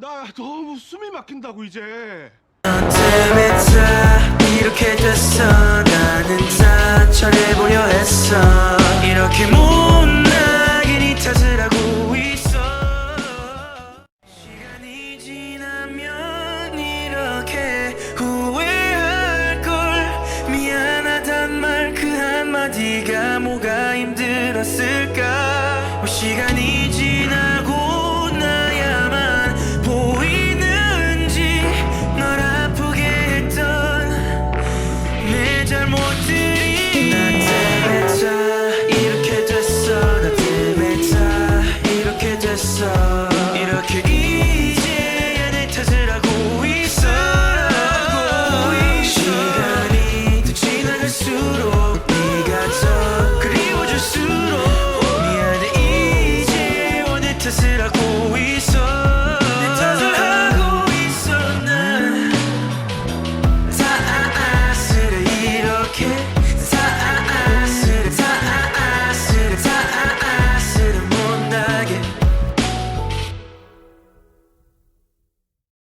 너무 숨이 막힌다고 이제. 이렇게 됐어. 나는 다 전해보려 했어. 이렇게 못나게 네 탓을 하고 있어. 시간이 지나면 이렇게 후회할 걸. 미안하단 말 그 한마디가 뭐가 힘들었을까? 뭐 major more